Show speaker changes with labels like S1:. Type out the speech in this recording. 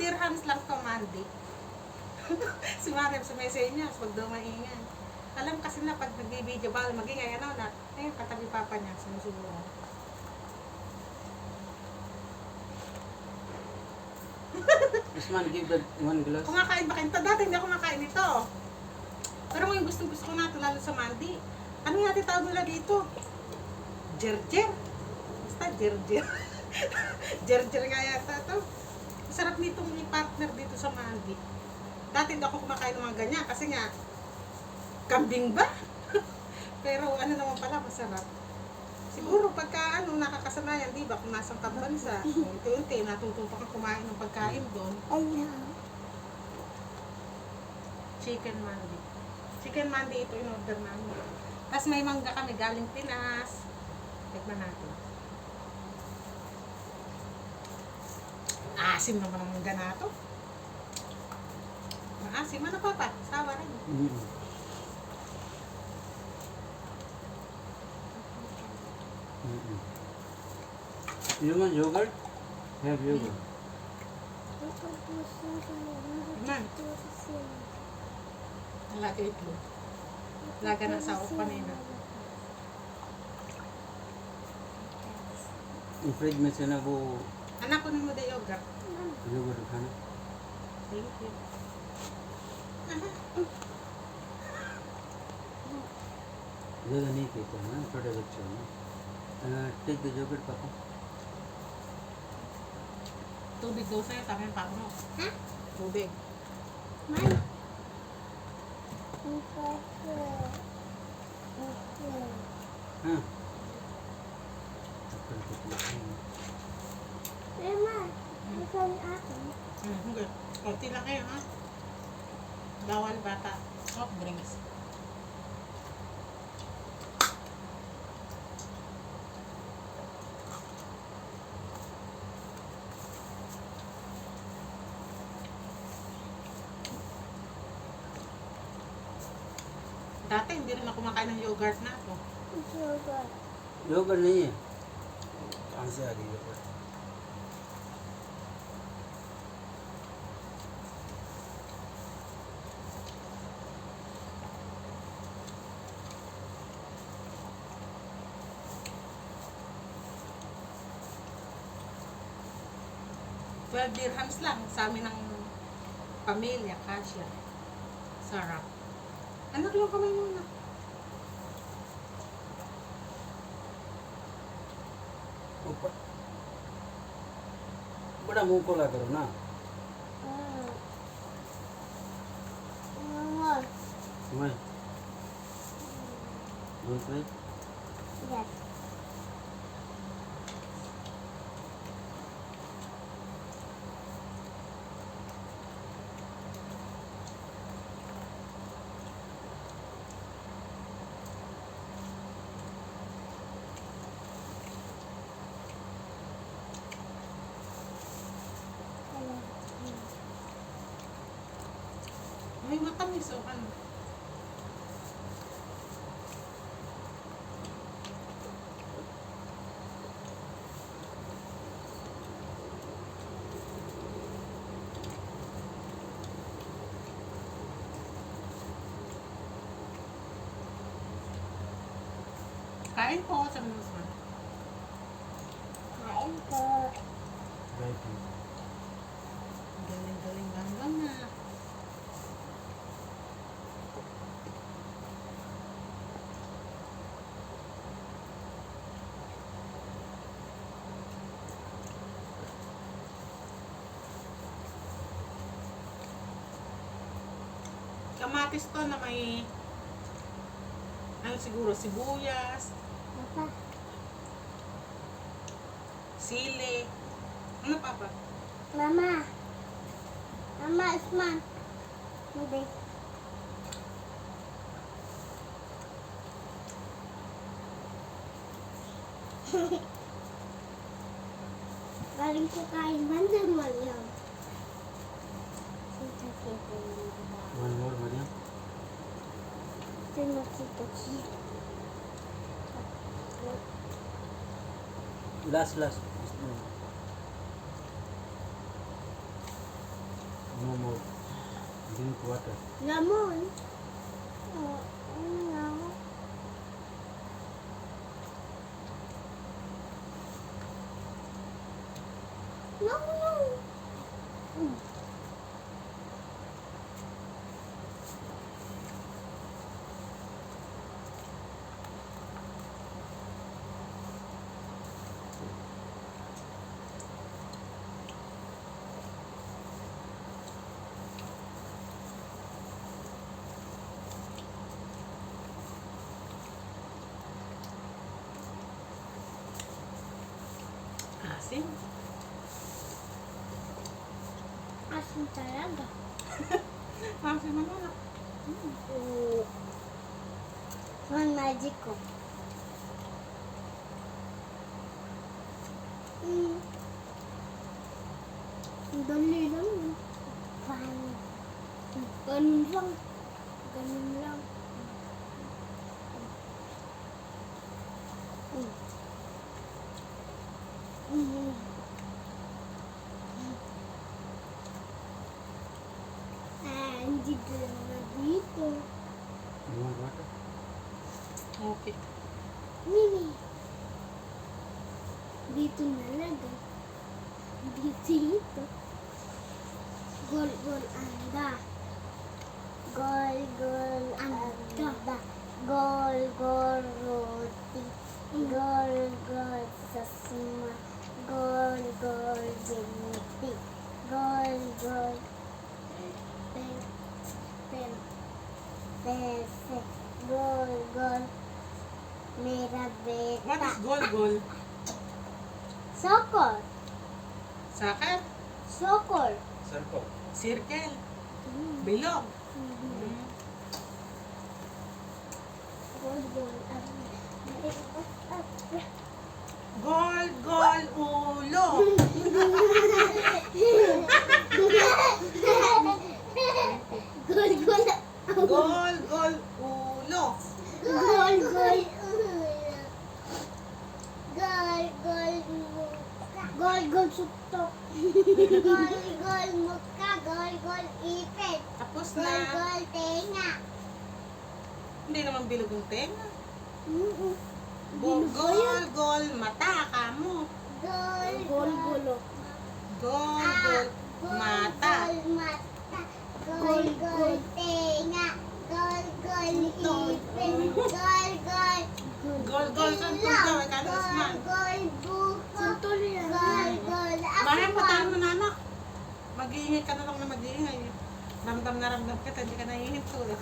S1: dirhams lang to, Mandy. si Mariam sa messenger, pag daw maingay. Alam kasi na pag nagbibideo, bawal magingay, ano na, ayun, katabi papa niya, sinusubukan.
S2: Usman, give that one glass.
S1: Kumakain ba kayo? Dati hindi ako kumakain ito. Pero ngayon gusto gusto ko na ito, lalo sa Mandy. Ano nga tawag nila dito? Jerjer. Basta jerjer. jerjer nga yata ito. Masarap nitong i-partner dito sa Mandy. Dati hindi ako kumakain ng mga ganyan kasi nga, kambing ba? Pero ano naman pala, masarap. Siguro pagka ano, nakakasanayan, di ba, kung nasa bansa, unti-unti, natututo kang kumain ng pagkain doon. Chicken mandi. Chicken mandi ito in order namin. Tapos may mangga kami galing Pinas. Tikman natin. Asim naman ang ganato. Maasim. Ano pa pa? Sawa rin.
S2: Mm. Mm -mm. You want yogurt? Have yogurt.
S1: Mm. Man. Alaga ito. Alaga na sa
S2: upanina. Ang Fred, may sinabi.
S1: Anak ko na mo de yogurt.
S2: खाना
S1: Thank
S2: ज़्यादा नहीं पीते हैं ना छोटे बच्चों में take the yogurt पापा
S1: Tubig daw sa'yo, tama yung pako mo.
S3: Ha?
S1: Tubig.
S2: हाँ Chocolate cookies.
S1: Kunti lang kayo, ha? Dawan bata. Oh, brings. Dati hindi rin ako kumakain ng yogurt na ako.
S2: Yogurt. Yogurt na yun. Ang sabi yogurt.
S1: Twelve dirhams lang sa amin ng pamilya, kasya. Sarap. Anak lang kamay muna.
S2: ऊपर बड़ा मुंह खोला करो ना मैं दूध में
S1: May matamis o ano? Kain po, sabi
S2: mo sa
S1: Kain po. Thank you. Kamatis to na may ano siguro sibuyas, sili. Ano pa ba?
S3: Mama. Mama, Usman. Hindi. Galing ko kain bandang malam.
S2: One Last, last. No more. Drink water.
S3: Lemon. Oh, mm, no. No.
S1: Asim.
S3: Asin talaga.
S1: Asim naman.
S3: Mm. One magic ko. Mm. Ang dali lang. eh. Paano? Ganun lang.
S1: Okay.
S3: Mimi. Dito nalagay. Dito dito. Gol gol anda. Gol gol pese. Gol gol Mera
S1: What is
S3: beta.
S1: goal goal?
S3: Soccer.
S1: Sakar?
S3: Soccer.
S2: Circle.
S1: Circle?
S3: Mm.
S1: Bilog?
S3: Mm. Goal, goal.
S1: Gol, gol, ulo.
S3: Goal, goal.
S1: Gol, gol, ulo.
S3: Goal, goal. Goal, goal. Goal, goal, sutok. Goal, goal, muka. Goal, goal, ipit.
S1: Tapos
S3: Goal,
S1: na.
S3: goal, tenga.
S1: Hindi naman bilog yung tenga.
S3: Mm-mm.
S1: Gol, gol, gol, mata ka mo.
S3: Goal, goal, gulo.
S1: Gol, gol, mata.
S3: Gol, mata. Gol, gol, tenga. Gol, gol, ipin.
S1: Mag-iingay ka na lang na mag-iingay. Ramdam na ramdam kita, hindi ka naiinip ko. eh.